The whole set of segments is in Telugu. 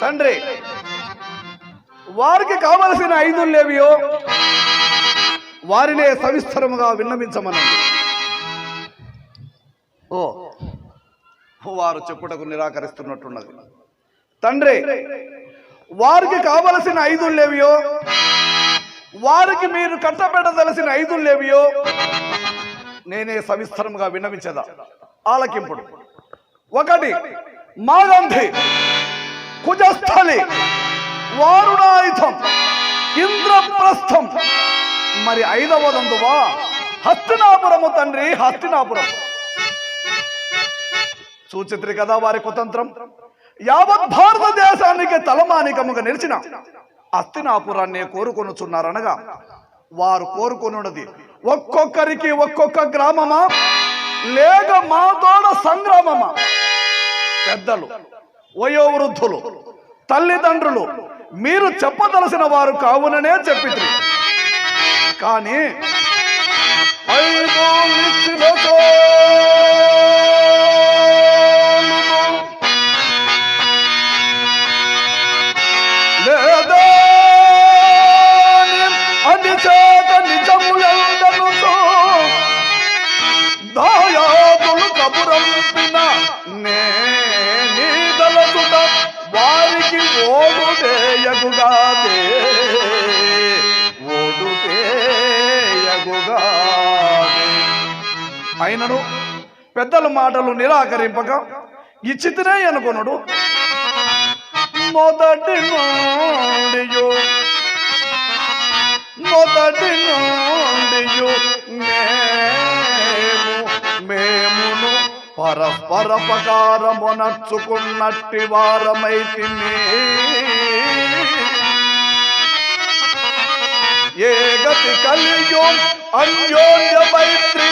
తండ్రి వారికి కావలసిన ఐదులేవియో వారినే సవిస్తరముగా విన్నవించమనండి. ఓ వారు చెప్పుటకు నిరాకరిస్తున్నట్టున్నది. తండ్రి వారికి కావలసిన ఐదులేవియో వారికి మీరు కట్టబెట్టదలసిన ఐదులేవియో నేనే సవిస్తరముగా విన్నవించదా? ఆలకింపుడు. ఒకటి మాగంధి. కుజస్థలి వారుణాయుధం ఇంద్రప్రస్థం. మరి ఐదవదందువా? హస్తినాపురము తండ్రి హస్తినాపురం. సూచిత్రి కదా వారి కుతంత్రం. యావత్ భారతదేశానికి తలమానికముగా నిలిచిన హస్తినాపురాన్ని కోరుకొనుచున్నారనగా వారు కోరుకొనున్నది ఒక్కొక్కరికి ఒక్కొక్క గ్రామమా? లేక మాతోడ సంగ్రామమా? పెద్దలు. వయోవృద్ధులు తల్లిదండ్రులు మీరు చెప్పదలసిన వారు కావుననే చెప్పి కానీ ఐదు ఇచ్చిన లేదా అది నిజములందను దాయాదులు కబురంపిన నే వారికి ఓడుటేయగుగాదే ఓడుటేయగుగాదే అయినను పెద్దల మాటలు నిరాకరింపక ఇచ్చితేనే అనుకొనుడు. మొదటి నుండియు మొదటి నుండియు మేము మేమును పరస్పర పకారమునర్చుకున్నట్టి వారమైతిమి ఏ గతి కలియో అన్యోన్య మైత్రి.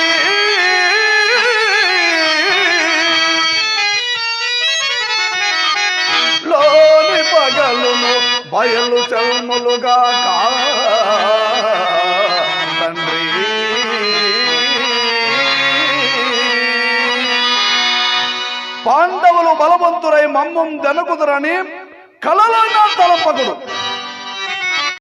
లోని పగలును బయలు చల్ములుగా కా ಬಲವಂತರೈ ಮಮ್ಮಂ ದನಕುದರನಿ ಕಲಲನ್ನ ತಲಪದರು